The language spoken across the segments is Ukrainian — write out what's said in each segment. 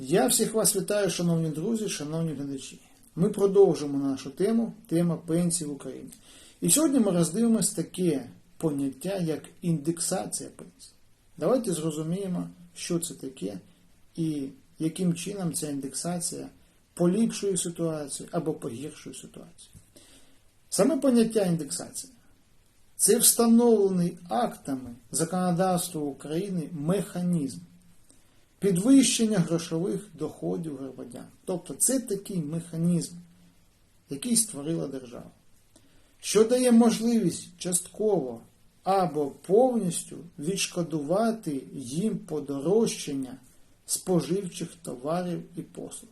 Я всіх вас вітаю, шановні друзі, шановні глядачі. Ми продовжимо нашу тему, тема пенсії в Україні. І сьогодні ми роздивимось таке поняття, як індексація пенсій. Давайте зрозуміємо, що це таке і яким чином ця індексація поліпшує ситуацію або погіршує ситуацію. Саме поняття індексації це встановлений актами законодавства України механізм підвищення грошових доходів громадян. Тобто це такий механізм, який створила держава, що дає можливість частково або повністю відшкодувати їм подорожчання споживчих товарів і послуг.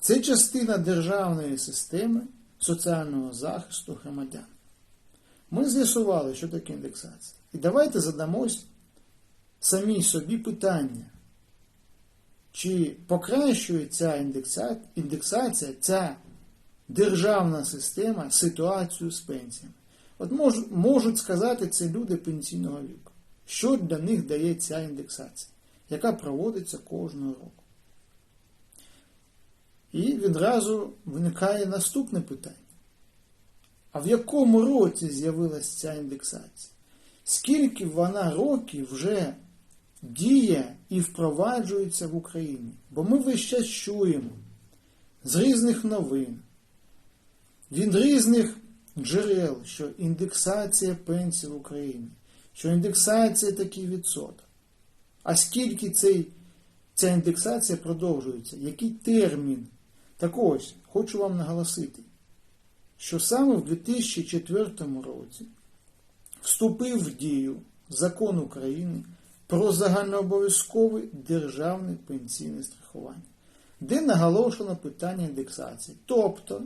Це частина державної системи соціального захисту громадян. Ми з'ясували, що таке індексація. І давайте задамось самій собі питання, чи покращує ця індексація, ця державна система ситуацію з пенсіями. От мож, можуть сказати це люди пенсійного віку. Що для них дає ця індексація, яка проводиться кожного року. І відразу виникає наступне питання. А в якому році з'явилася ця індексація? Скільки вона років вже діє і впроваджується в Україні? Бо ми весь час чуємо з різних новин, від різних джерел, що індексація пенсій в Україні, що індексація такий відсоток. А скільки цей, ця індексація продовжується? Який термін? Так ось, хочу вам наголосити, що саме в 2004 році вступив в дію закон України про загальнообов'язкове державне пенсійне страхування, де наголошено питання індексації. Тобто,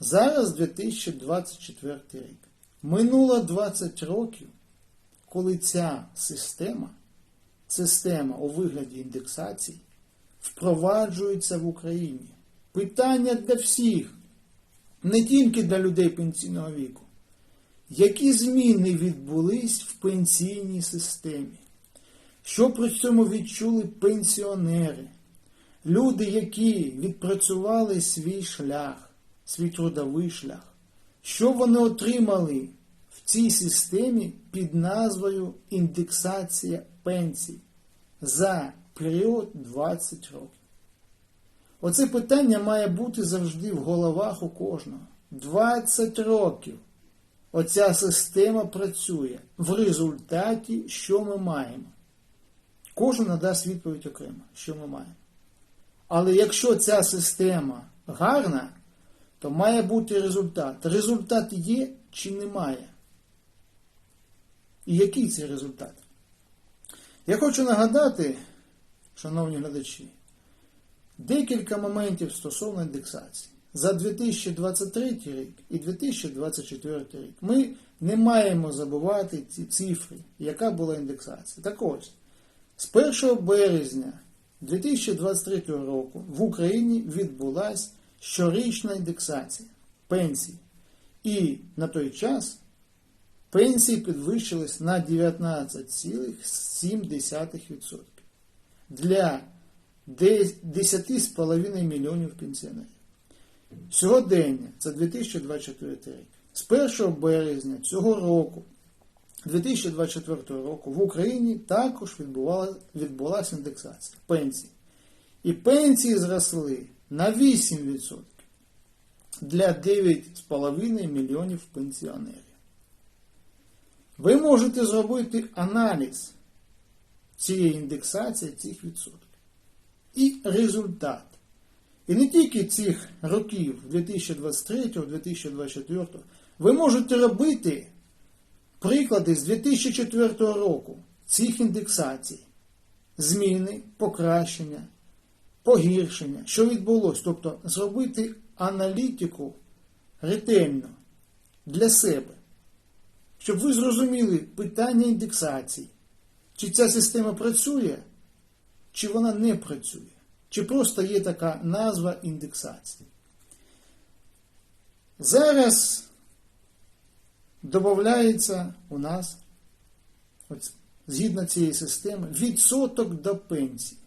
зараз 2024 рік. Минуло 20 років, коли ця система, система у вигляді індексації, впроваджується в Україні. Питання для всіх, не тільки для людей пенсійного віку. Які зміни відбулись в пенсійній системі? Що при цьому відчули пенсіонери? Люди, які відпрацювали свій шлях, свій трудовий шлях? Що вони отримали в цій системі під назвою індексація пенсій за період 20 років? Оце питання має бути завжди в головах у кожного. 20 років. Оця система працює. В результаті, що ми маємо? Кожен надасть відповідь окремо, що ми маємо. Але якщо ця система гарна, то має бути результат. Результат є чи немає? І який цей результат? Я хочу нагадати, шановні глядачі, декілька моментів стосовно індексації. За 2023 рік і 2024 рік ми не маємо забувати ці цифри, яка була індексація. Так ось, з 1 березня 2023 року в Україні відбулася щорічна індексація пенсій. І на той час пенсії підвищились на 19,7% для 10,5 мільйонів пенсіонерів. Сьогодення це 2024 рік. З 1 березня цього року, 2024 року, в Україні також відбувала, відбулася індексація пенсій. І пенсії зросли на 8% для 9,5 мільйонів пенсіонерів. Ви можете зробити аналіз цієї індексації цих відсотків. І результат. І не тільки цих років 2023-2024, ви можете робити приклади з 2004 року цих індексацій, зміни, покращення, погіршення, що відбулося. Тобто зробити аналітику ретельно для себе, щоб ви зрозуміли питання індексації, чи ця система працює, чи вона не працює. Чи просто є така назва індексації. Зараз додається у нас, от, згідно цієї системи, відсоток до пенсії.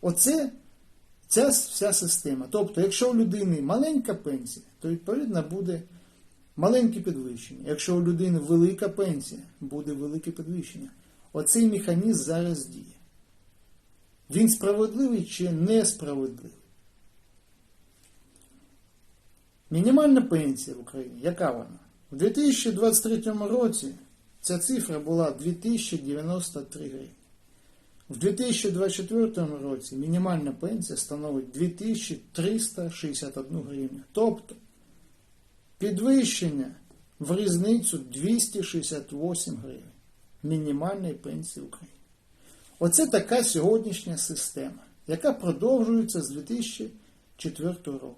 Оце ця вся система. Тобто, якщо у людини маленька пенсія, то відповідно буде маленьке підвищення. Якщо у людини велика пенсія, буде велике підвищення. Оцей механізм зараз діє. Він справедливий чи несправедливий? Мінімальна пенсія в Україні, яка вона? У 2023 році ця цифра була 2093 гривні. В 2024 році мінімальна пенсія становить 2361 гривню. Тобто підвищення в різницю 268 гривень мінімальної пенсії в Україні. Оце така сьогоднішня система, яка продовжується з 2004 року.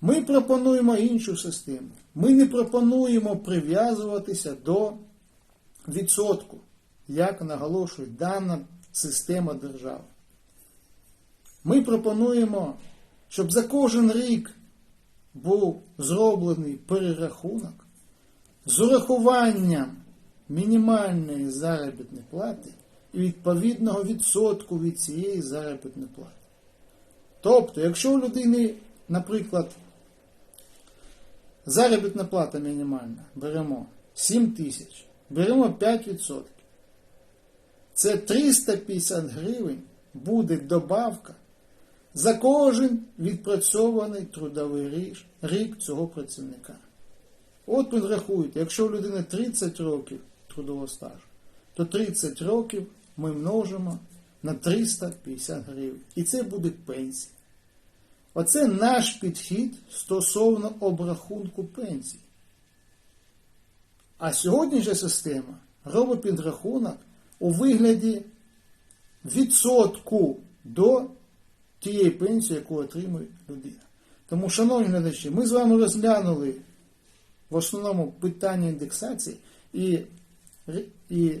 Ми пропонуємо іншу систему. Ми не пропонуємо прив'язуватися до відсотку, як наголошує дана система держави. Ми пропонуємо, щоб за кожен рік був зроблений перерахунок з урахуванням мінімальної заробітної плати і відповідного відсотку від цієї заробітної плати. Тобто, якщо у людини, наприклад, заробітна плата мінімальна, беремо 7 тисяч, беремо 5%. Це 350 гривень буде добавка за кожен відпрацьований трудовий рік цього працівника. От підрахуйте, якщо у людини 30 років трудового стажу, то 30 років ми множимо на 350 гривень. І це буде пенсія. Оце наш підхід стосовно обрахунку пенсій. А сьогоднішня система робить підрахунок у вигляді відсотку до тієї пенсії, яку отримує людина. Тому, шановні глядачі, ми з вами розглянули в основному питання індексації і, і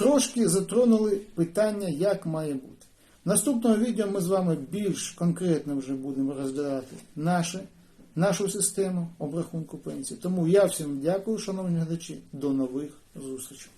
трошки затронули питання, як має бути. В наступному відео ми з вами більш конкретно вже будемо розглядати наше, нашу систему обрахунку пенсії. Тому я всім дякую, шановні глядачі. До нових зустрічей.